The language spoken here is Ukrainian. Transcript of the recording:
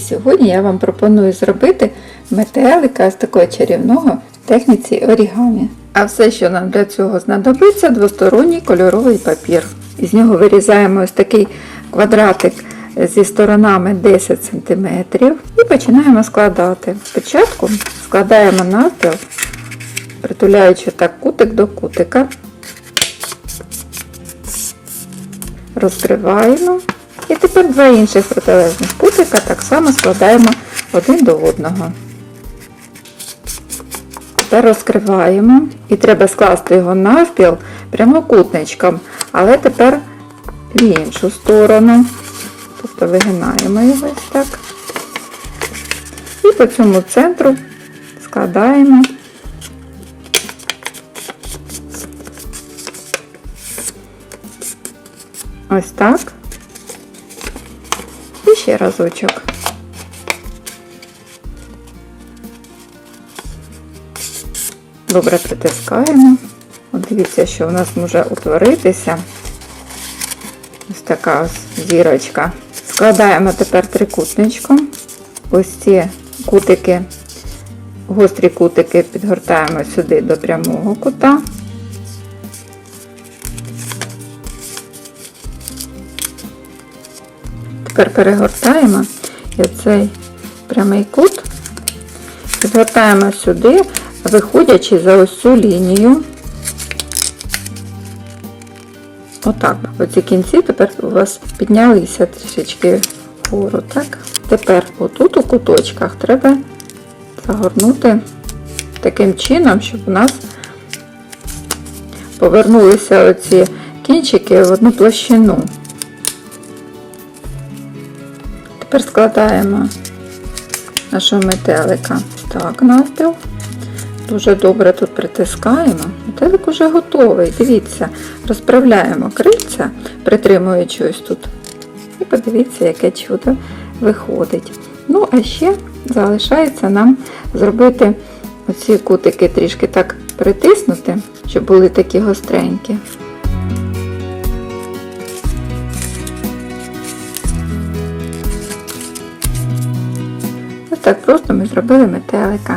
сьогодні я вам пропоную зробити метелика з такого чарівного в техніці орігамі. А все, що нам для цього знадобиться, двосторонній кольоровий папір. Із нього вирізаємо ось такий квадратик зі сторонами 10 см і починаємо складати. Спочатку складаємо навпіл, притуляючи так кутик до кутика. розкриваємо. І тепер два інших протилежних кутика так само складаємо один до одного. Тепер розкриваємо і треба скласти його навпіл прямокутничком, але тепер в іншу сторону. Тобто вигинаємо його ось так. І по цьому центру складаємо Ось так. Ще разочок. Добре притискаємо. От дивіться, що у нас може утворитися. Ось така ось зірочка. Складаємо тепер трикутничком. Ось ці кутики, гострі кутики підгортаємо сюди до прямого кута. Тепер перегортаємо і цей прямий кут підгортаємо сюди, виходячи за ось цю лінію. Отак. Оці кінці тепер у вас піднялися трішечки вгору. Так? Тепер отут у куточках треба загорнути таким чином, щоб у нас повернулися оці кінчики в одну площину. Тепер складаємо нашого метелика так навпіл. Дуже добре тут притискаємо. Метелик уже готовий. Дивіться, розправляємо крильця, притримуючи ось тут. І подивіться, яке чудо виходить. Ну, а ще залишається нам зробити оці кутики трішки так притиснути, щоб були такі гостренькі. Так просто ми зробили метелика.